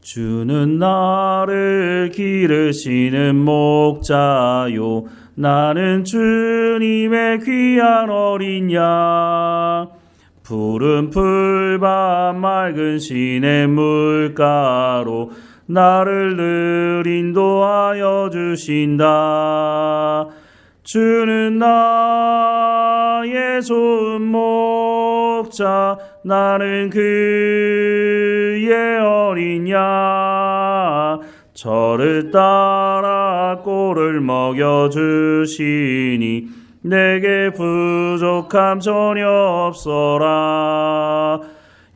주는 나를 기르시는 목자요. 나는 주님의 귀한 어린 양. 푸른 풀밭 맑은 시내 물가로 나를 늘 인도하여 주신다. 주는 나의 좋은 목자. 나는 그 의 어린 양 저를 따라 꼴을 먹여주시니 내게 부족함 전혀 없어라.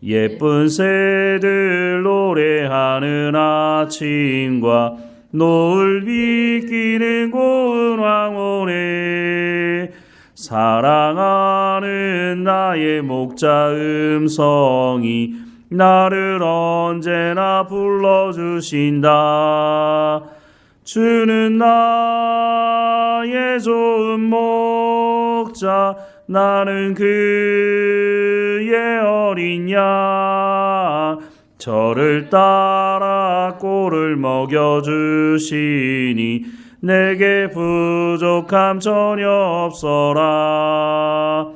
예쁜 새들 노래하는 아침과 노을 비끼는 고운 황혼에 사랑하는 나의 목자 음성이 나를 언제나 불러주신다. 주는 나의 좋은 목자, 나는 그의 어린 양. 저를 따라 꼴을 먹여주시니 내게 부족함 전혀 없어라.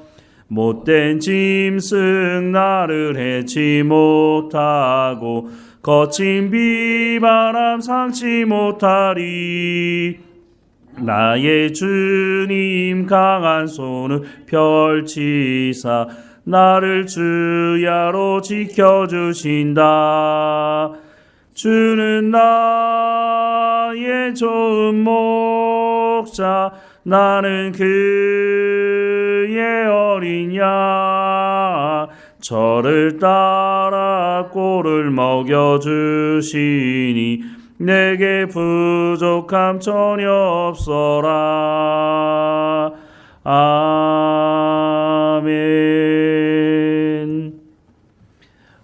못된 짐승 나를 해치 못하고 거친 비바람 상치 못하리. 나의 주님 강한 손을 펼치사 나를 주야로 지켜주신다. 주는 나의 좋은 목자 나는 그 의 어린 양 저를 따라 꼴을 먹여주시니 내게 부족함 전혀 없어라 아멘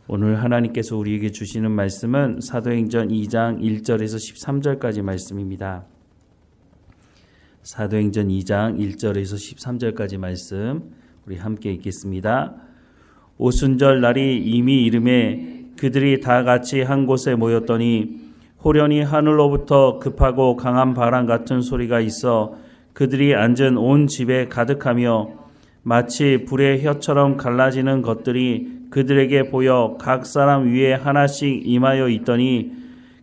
오늘 하나님께서 우리에게 주시는 말씀은 사도행전 2장 1절에서 13절까지 말씀입니다. 사도행전 2장 1절에서 13절까지 말씀 우리 함께 읽겠습니다. 오순절 날이 이미 이름에 그들이 다 같이 한 곳에 모였더니 호련히 하늘로부터 급하고 강한 바람 같은 소리가 있어 그들이 앉은 온 집에 가득하며 마치 불의 혀처럼 갈라지는 것들이 그들에게 보여 각 사람 위에 하나씩 임하여 있더니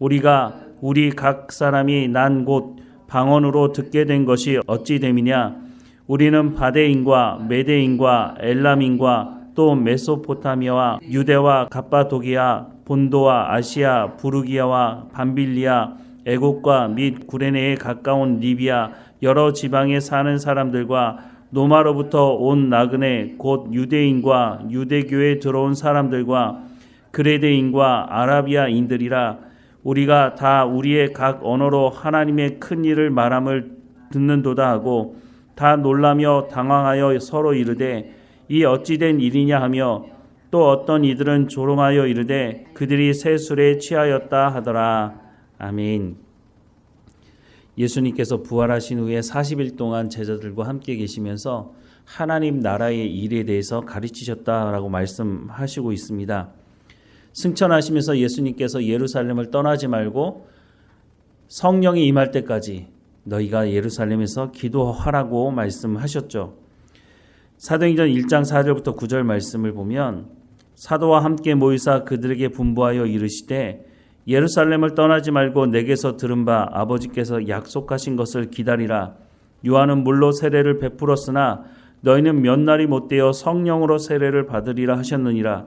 우리가 우리 각 사람이 난 곳 방언으로 듣게 된 것이 어찌 됨이냐? 우리는 바데인과 메데인과 엘람인과 또 메소포타미아와 유대와 갑바도기아 본도와 아시아 부르기아와 밤빌리아 애국과 및 구레네에 가까운 리비아 여러 지방에 사는 사람들과 노마로부터 온 나그네 곧 유대인과 유대교에 들어온 사람들과 그레데인과 아라비아인들이라 우리가 다 우리의 각 언어로 하나님의 큰 일을 말함을 듣는도다 하고 다 놀라며 당황하여 서로 이르되 이 어찌된 일이냐 하며 또 어떤 이들은 조롱하여 이르되 그들이 새 술에 취하였다 하더라 아멘. 예수님께서 부활하신 후에 40일 동안 제자들과 함께 계시면서 하나님 나라의 일에 대해서 가르치셨다라고 말씀하시고 있습니다. 승천하시면서 예수님께서 예루살렘을 떠나지 말고 성령이 임할 때까지 너희가 예루살렘에서 기도하라고 말씀하셨죠. 사도행전 1장 4절부터 9절 말씀을 보면 사도와 함께 모이사 그들에게 분부하여 이르시되 예루살렘을 떠나지 말고 내게서 들은 바 아버지께서 약속하신 것을 기다리라. 요한은 물로 세례를 베풀었으나 너희는 몇 날이 못 되어 성령으로 세례를 받으리라 하셨느니라.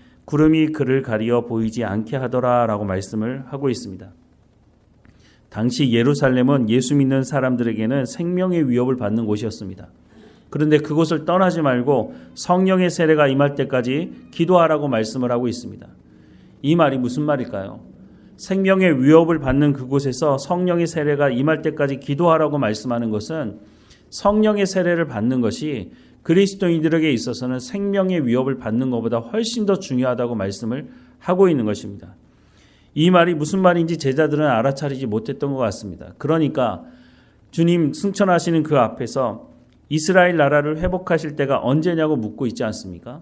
구름이 그를 가리어 보이지 않게 하더라라고 말씀을 하고 있습니다. 당시 예루살렘은 예수 믿는 사람들에게는 생명의 위협을 받는 곳이었습니다. 그런데 그곳을 떠나지 말고 성령의 세례가 임할 때까지 기도하라고 말씀을 하고 있습니다. 이 말이 무슨 말일까요? 생명의 위협을 받는 그곳에서 성령의 세례가 임할 때까지 기도하라고 말씀하는 것은 성령의 세례를 받는 것이 그리스도인들에게 있어서는 생명의 위협을 받는 것보다 훨씬 더 중요하다고 말씀을 하고 있는 것입니다. 이 말이 무슨 말인지 제자들은 알아차리지 못했던 것 같습니다. 그러니까 주님 승천하시는 그 앞에서 이스라엘 나라를 회복하실 때가 언제냐고 묻고 있지 않습니까?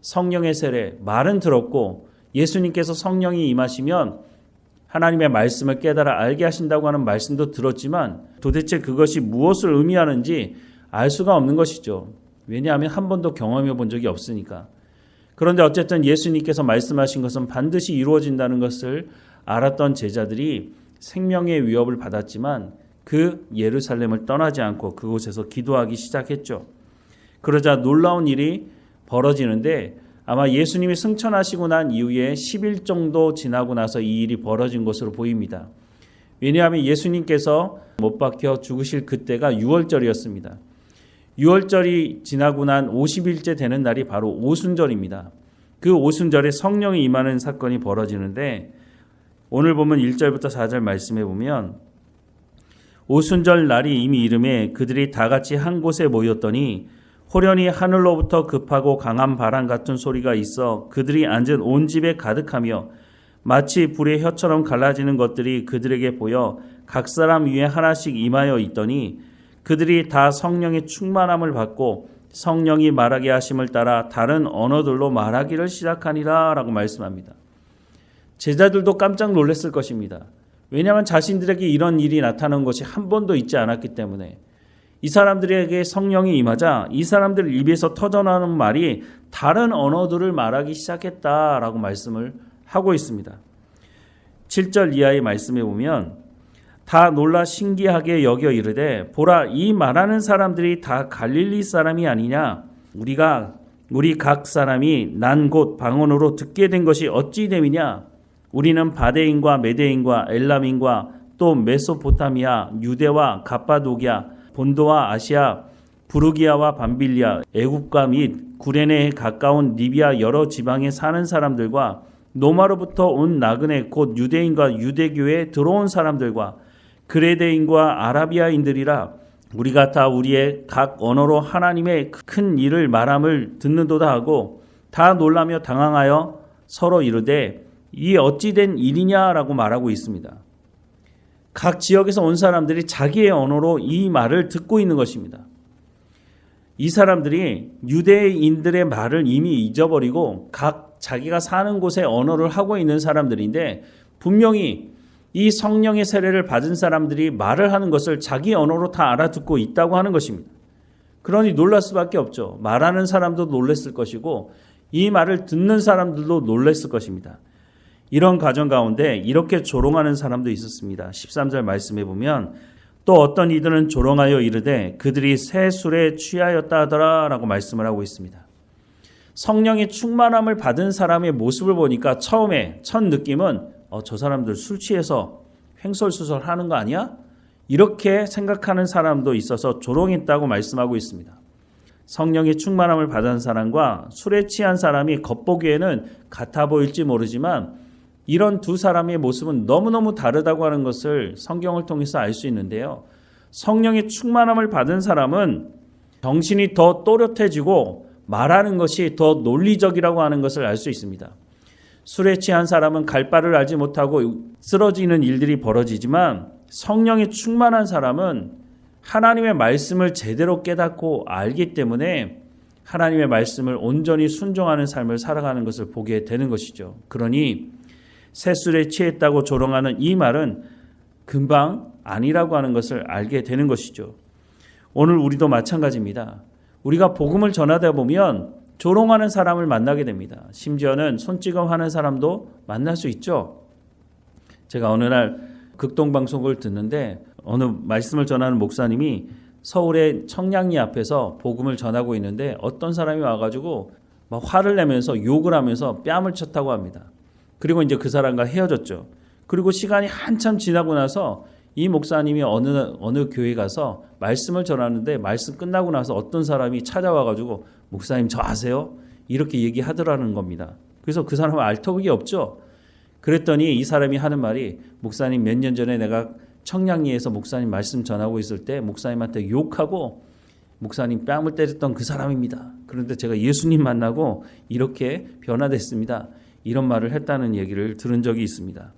성령의 세례, 말은 들었고 예수님께서 성령이 임하시면 하나님의 말씀을 깨달아 알게 하신다고 하는 말씀도 들었지만 도대체 그것이 무엇을 의미하는지 알 수가 없는 것이죠. 왜냐하면 한 번도 경험해 본 적이 없으니까. 그런데 어쨌든 예수님께서 말씀하신 것은 반드시 이루어진다는 것을 알았던 제자들이 생명의 위협을 받았지만 그 예루살렘을 떠나지 않고 그곳에서 기도하기 시작했죠. 그러자 놀라운 일이 벌어지는데 아마 예수님이 승천하시고 난 이후에 10일 정도 지나고 나서 이 일이 벌어진 것으로 보입니다. 왜냐하면 예수님께서 못 박혀 죽으실 그때가 6월절이었습니다. 6월절이 지나고 난 50일째 되는 날이 바로 오순절입니다. 그 오순절에 성령이 임하는 사건이 벌어지는데 오늘 보면 1절부터 4절 말씀해 보면 오순절 날이 이미 이름에 그들이 다 같이 한 곳에 모였더니 호련히 하늘로부터 급하고 강한 바람 같은 소리가 있어 그들이 앉은 온 집에 가득하며 마치 불의 혀처럼 갈라지는 것들이 그들에게 보여 각 사람 위에 하나씩 임하여 있더니 그들이 다 성령의 충만함을 받고 성령이 말하게 하심을 따라 다른 언어들로 말하기를 시작하니라 라고 말씀합니다. 제자들도 깜짝 놀랐을 것입니다. 왜냐하면 자신들에게 이런 일이 나타난 것이 한 번도 있지 않았기 때문에 이 사람들에게 성령이 임하자 이 사람들 입에서 터져나오는 말이 다른 언어들을 말하기 시작했다라고 말씀을 하고 있습니다. 7절 이하의 말씀에 보면 다 놀라 신기하게 여겨 이르되 보라 이 말하는 사람들이 다 갈릴리 사람이 아니냐? 우리가 우리 각 사람이 난곳 방언으로 듣게 된 것이 어찌 됨이냐? 우리는 바데인과 메데인과 엘람인과 또 메소포타미아 유대와 갑바도기아 본도와 아시아 부르기아와 밤빌리아 애국과 및 구레네에 가까운 리비아 여러 지방에 사는 사람들과 노마로부터 온 나그네 곧 유대인과 유대교에 들어온 사람들과 그레데인과 아라비아인들이라 우리가 다 우리의 각 언어로 하나님의 큰 일을 말함을 듣는도다 하고 다 놀라며 당황하여 서로 이르되 이 어찌 된 일이냐라고 말하고 있습니다. 각 지역에서 온 사람들이 자기의 언어로 이 말을 듣고 있는 것입니다. 이 사람들이 유대인들의 말을 이미 잊어버리고 각 자기가 사는 곳의 언어를 하고 있는 사람들인데 분명히 이 성령의 세례를 받은 사람들이 말을 하는 것을 자기 언어로 다 알아듣고 있다고 하는 것입니다. 그러니 놀랄 수밖에 없죠. 말하는 사람도 놀랐을 것이고 이 말을 듣는 사람들도 놀랐을 것입니다. 이런 가정 가운데 이렇게 조롱하는 사람도 있었습니다. 13절 말씀해 보면 또 어떤 이들은 조롱하여 이르되 그들이 새 술에 취하였다 하더라라고 말씀을 하고 있습니다. 성령의 충만함을 받은 사람의 모습을 보니까 처음에 첫 느낌은 어, 저 사람들 술 취해서 횡설수설 하는 거 아니야? 이렇게 생각하는 사람도 있어서 조롱했다고 말씀하고 있습니다. 성령의 충만함을 받은 사람과 술에 취한 사람이 겉보기에는 같아 보일지 모르지만 이런 두 사람의 모습은 너무너무 다르다고 하는 것을 성경을 통해서 알 수 있는데요. 성령의 충만함을 받은 사람은 정신이 더 또렷해지고 말하는 것이 더 논리적이라고 하는 것을 알 수 있습니다. 술에 취한 사람은 갈 바를 알지 못하고 쓰러지는 일들이 벌어지지만 성령이 충만한 사람은 하나님의 말씀을 제대로 깨닫고 알기 때문에 하나님의 말씀을 온전히 순종하는 삶을 살아가는 것을 보게 되는 것이죠. 그러니 새술에 취했다고 조롱하는 이 말은 금방 아니라고 하는 것을 알게 되는 것이죠. 오늘 우리도 마찬가지입니다. 우리가 복음을 전하다 보면 조롱하는 사람을 만나게 됩니다. 심지어는 손찌검 하는 사람도 만날 수 있죠. 제가 어느 날 극동 방송을 듣는데 어느 말씀을 전하는 목사님이 서울의 청량리 앞에서 복음을 전하고 있는데 어떤 사람이 와가지고 막 화를 내면서 욕을 하면서 뺨을 쳤다고 합니다. 그리고 이제 그 사람과 헤어졌죠. 그리고 시간이 한참 지나고 나서 이 목사님이 어느 어느 교회 가서 말씀을 전하는데 말씀 끝나고 나서 어떤 사람이 찾아와 가지고 목사님 저 아세요? 이렇게 얘기하더라는 겁니다. 그래서 그 사람은 알턱이 없죠. 그랬더니 이 사람이 하는 말이 목사님 몇 년 전에 내가 청량리에서 목사님 말씀 전하고 있을 때 목사님한테 욕하고 목사님 뺨을 때렸던 그 사람입니다. 그런데 제가 예수님 만나고 이렇게 변화됐습니다. 이런 말을 했다는 얘기를 들은 적이 있습니다.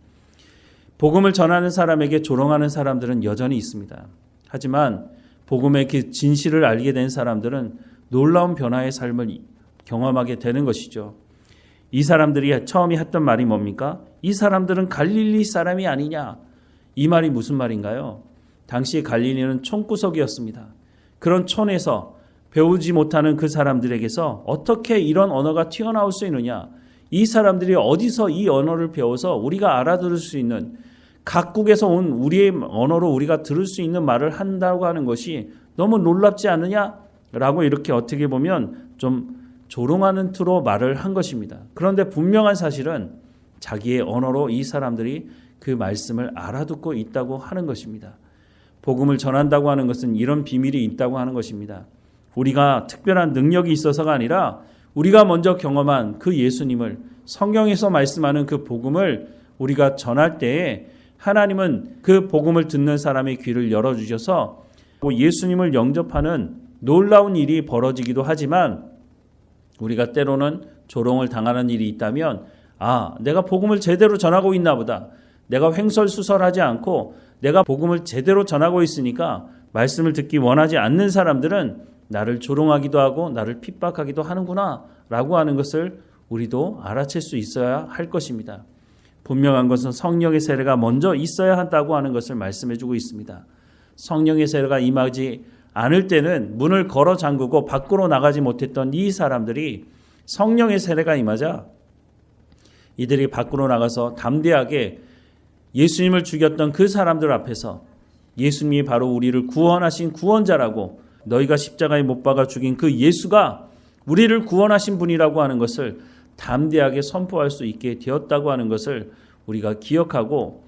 복음을 전하는 사람에게 조롱하는 사람들은 여전히 있습니다. 하지만 복음의 그 진실을 알게 된 사람들은 놀라운 변화의 삶을 경험하게 되는 것이죠. 이 사람들이 처음에 했던 말이 뭡니까? 이 사람들은 갈릴리 사람이 아니냐? 이 말이 무슨 말인가요? 당시 갈릴리는 촌구석이었습니다. 그런 촌에서 배우지 못하는 그 사람들에게서 어떻게 이런 언어가 튀어나올 수 있느냐? 이 사람들이 어디서 이 언어를 배워서 우리가 알아들을 수 있는 각국에서 온 우리의 언어로 우리가 들을 수 있는 말을 한다고 하는 것이 너무 놀랍지 않느냐? 라고 이렇게 어떻게 보면 좀 조롱하는 투로 말을 한 것입니다. 그런데 분명한 사실은 자기의 언어로 이 사람들이 그 말씀을 알아듣고 있다고 하는 것입니다. 복음을 전한다고 하는 것은 이런 비밀이 있다고 하는 것입니다. 우리가 특별한 능력이 있어서가 아니라 우리가 먼저 경험한 그 예수님을 성경에서 말씀하는 그 복음을 우리가 전할 때에 하나님은 그 복음을 듣는 사람의 귀를 열어주셔서 예수님을 영접하는 놀라운 일이 벌어지기도 하지만 우리가 때로는 조롱을 당하는 일이 있다면 아, 내가 복음을 제대로 전하고 있나 보다. 내가 횡설수설하지 않고 내가 복음을 제대로 전하고 있으니까 말씀을 듣기 원하지 않는 사람들은 나를 조롱하기도 하고 나를 핍박하기도 하는구나 라고 하는 것을 우리도 알아챌 수 있어야 할 것입니다. 분명한 것은 성령의 세례가 먼저 있어야 한다고 하는 것을 말씀해 주고 있습니다. 성령의 세례가 임하지 않을 때는 문을 걸어 잠그고 밖으로 나가지 못했던 이 사람들이 성령의 세례가 임하자 이들이 밖으로 나가서 담대하게 예수님을 죽였던 그 사람들 앞에서 예수님이 바로 우리를 구원하신 구원자라고 너희가 십자가에 못 박아 죽인 그 예수가 우리를 구원하신 분이라고 하는 것을 담대하게 선포할 수 있게 되었다고 하는 것을 우리가 기억하고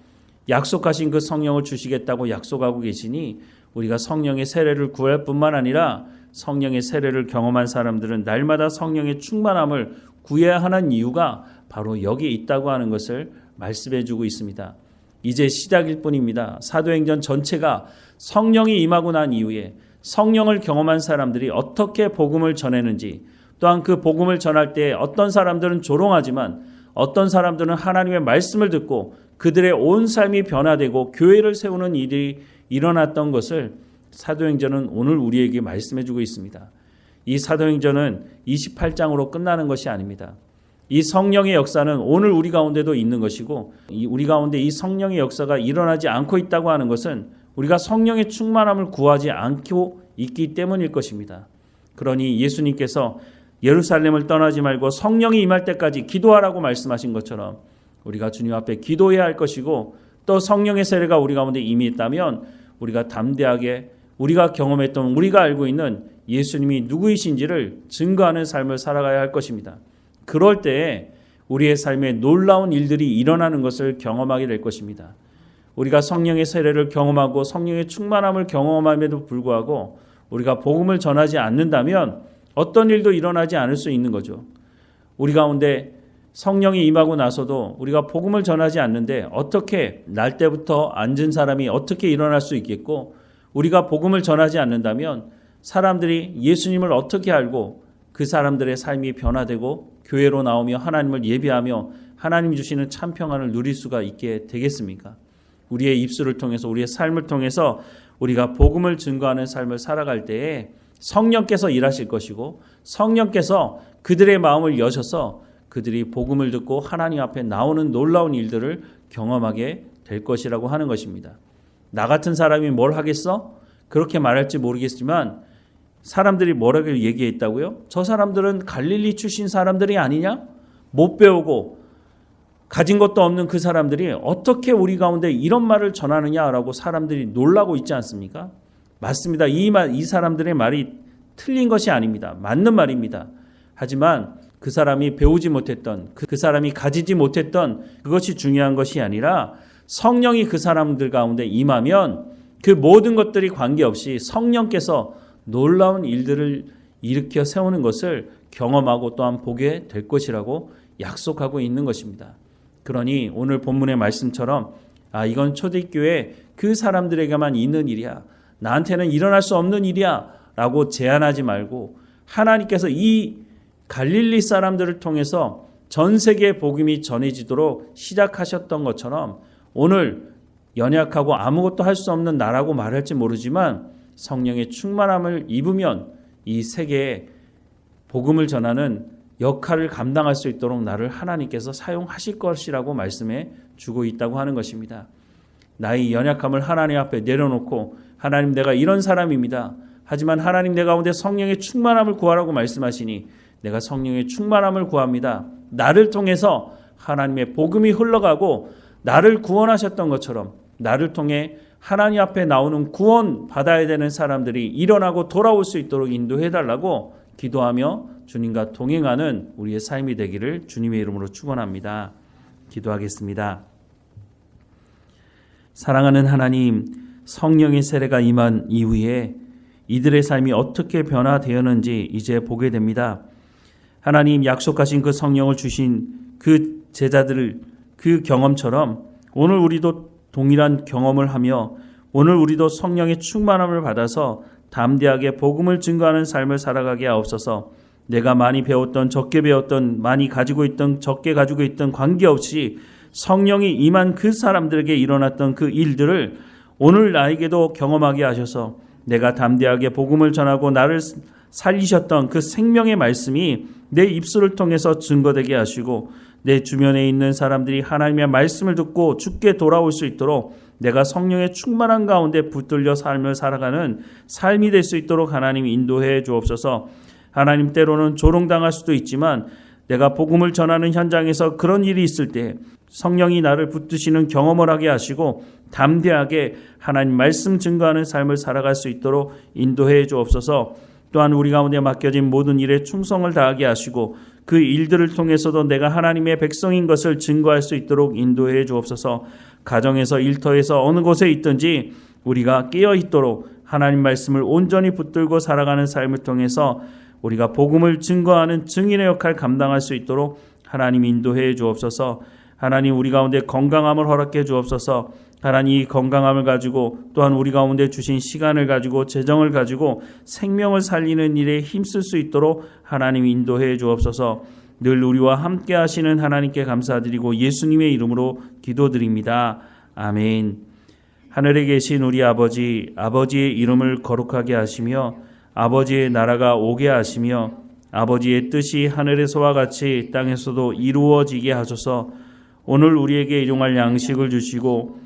약속하신 그 성령을 주시겠다고 약속하고 계시니 우리가 성령의 세례를 구할 뿐만 아니라 성령의 세례를 경험한 사람들은 날마다 성령의 충만함을 구해야 하는 이유가 바로 여기 있다고 하는 것을 말씀해 주고 있습니다. 이제 시작일 뿐입니다. 사도행전 전체가 성령이 임하고 난 이후에 성령을 경험한 사람들이 어떻게 복음을 전했는지 또한 그 복음을 전할 때 어떤 사람들은 조롱하지만 어떤 사람들은 하나님의 말씀을 듣고 그들의 온 삶이 변화되고 교회를 세우는 일이 일어났던 것을 사도행전은 오늘 우리에게 말씀해 주고 있습니다. 이 사도행전은 28장으로 끝나는 것이 아닙니다. 이 성령의 역사는 오늘 우리 가운데도 있는 것이고 우리 가운데 이 성령의 역사가 일어나지 않고 있다고 하는 것은 우리가 성령의 충만함을 구하지 않고 있기 때문일 것입니다. 그러니 예수님께서 예루살렘을 떠나지 말고 성령이 임할 때까지 기도하라고 말씀하신 것처럼 우리가 주님 앞에 기도해야 할 것이고 또 성령의 세례가 우리 가운데 이미 있다면 우리가 담대하게 우리가 경험했던 우리가 알고 있는 예수님이 누구이신지를 증거하는 삶을 살아가야 할 것입니다. 그럴 때에 우리의 삶에 놀라운 일들이 일어나는 것을 경험하게 될 것입니다. 우리가 성령의 세례를 경험하고 성령의 충만함을 경험함에도 불구하고 우리가 복음을 전하지 않는다면 어떤 일도 일어나지 않을 수 있는 거죠. 우리 가운데 성령이 임하고 나서도 우리가 복음을 전하지 않는데 어떻게 날 때부터 앉은 사람이 어떻게 일어날 수 있겠고 우리가 복음을 전하지 않는다면 사람들이 예수님을 어떻게 알고 그 사람들의 삶이 변화되고 교회로 나오며 하나님을 예배하며 하나님 주시는 참 평안을 누릴 수가 있게 되겠습니까? 우리의 입술을 통해서 우리의 삶을 통해서 우리가 복음을 증거하는 삶을 살아갈 때에 성령께서 일하실 것이고 성령께서 그들의 마음을 여셔서 그들이 복음을 듣고 하나님 앞에 나오는 놀라운 일들을 경험하게 될 것이라고 하는 것입니다. 나 같은 사람이 뭘 하겠어? 그렇게 말할지 모르겠지만 사람들이 뭐라고 얘기했다고요? 저 사람들은 갈릴리 출신 사람들이 아니냐? 못 배우고 가진 것도 없는 그 사람들이 어떻게 우리 가운데 이런 말을 전하느냐라고 사람들이 놀라고 있지 않습니까? 맞습니다. 이 말, 이 사람들의 말이 틀린 것이 아닙니다. 맞는 말입니다. 하지만 그 사람이 배우지 못했던, 그, 그 사람이 가지지 못했던 그것이 중요한 것이 아니라 성령이 그 사람들 가운데 임하면 그 모든 것들이 관계없이 성령께서 놀라운 일들을 일으켜 세우는 것을 경험하고 또한 보게 될 것이라고 약속하고 있는 것입니다. 그러니 오늘 본문의 말씀처럼 아 이건 초대교회 그 사람들에게만 있는 일이야. 나한테는 일어날 수 없는 일이야. 라고 제안하지 말고 하나님께서 이 갈릴리 사람들을 통해서 전 세계에 복음이 전해지도록 시작하셨던 것처럼 오늘 연약하고 아무것도 할 수 없는 나라고 말할지 모르지만 성령의 충만함을 입으면 이 세계에 복음을 전하는 역할을 감당할 수 있도록 나를 하나님께서 사용하실 것이라고 말씀해 주고 있다고 하는 것입니다. 나의 연약함을 하나님 앞에 내려놓고 하나님 내가 이런 사람입니다. 하지만 하나님 내 가운데 성령의 충만함을 구하라고 말씀하시니 내가 성령의 충만함을 구합니다. 나를 통해서 하나님의 복음이 흘러가고 나를 구원하셨던 것처럼 나를 통해 하나님 앞에 나오는 구원 받아야 되는 사람들이 일어나고 돌아올 수 있도록 인도해 달라고 기도하며 주님과 동행하는 우리의 삶이 되기를 주님의 이름으로 축원합니다. 기도하겠습니다. 사랑하는 하나님, 성령의 세례가 임한 이후에 이들의 삶이 어떻게 변화되었는지 이제 보게 됩니다. 하나님 약속하신 그 성령을 주신 그 제자들을 그 경험처럼 오늘 우리도 동일한 경험을 하며 오늘 우리도 성령의 충만함을 받아서 담대하게 복음을 증거하는 삶을 살아가게 하옵소서. 내가 많이 배웠던 적게 배웠던 많이 가지고 있던 적게 가지고 있던 관계없이 성령이 임한 그 사람들에게 일어났던 그 일들을 오늘 나에게도 경험하게 하셔서 내가 담대하게 복음을 전하고 나를 살리셨던 그 생명의 말씀이 내 입술을 통해서 증거되게 하시고 내 주변에 있는 사람들이 하나님의 말씀을 듣고 죽게 돌아올 수 있도록 내가 성령의 충만한 가운데 붙들려 삶을 살아가는 삶이 될 수 있도록 하나님 인도해 주옵소서. 하나님 때로는 조롱당할 수도 있지만 내가 복음을 전하는 현장에서 그런 일이 있을 때 성령이 나를 붙드시는 경험을 하게 하시고 담대하게 하나님 말씀 증거하는 삶을 살아갈 수 있도록 인도해 주옵소서. 또한 우리 가운데 맡겨진 모든 일에 충성을 다하게 하시고 그 일들을 통해서도 내가 하나님의 백성인 것을 증거할 수 있도록 인도해 주옵소서. 가정에서 일터에서 어느 곳에 있든지 우리가 깨어 있도록 하나님 말씀을 온전히 붙들고 살아가는 삶을 통해서 우리가 복음을 증거하는 증인의 역할 감당할 수 있도록 하나님 인도해 주옵소서. 하나님 우리 가운데 건강함을 허락해 주옵소서. 하나님 이 건강함을 가지고 또한 우리 가운데 주신 시간을 가지고 재정을 가지고 생명을 살리는 일에 힘쓸 수 있도록 하나님 인도해 주옵소서. 늘 우리와 함께 하시는 하나님께 감사드리고 예수님의 이름으로 기도드립니다. 아멘. 하늘에 계신 우리 아버지, 아버지의 이름을 거룩하게 하시며 아버지의 나라가 오게 하시며 아버지의 뜻이 하늘에서와 같이 땅에서도 이루어지게 하소서 오늘 우리에게 일용할 양식을 주시고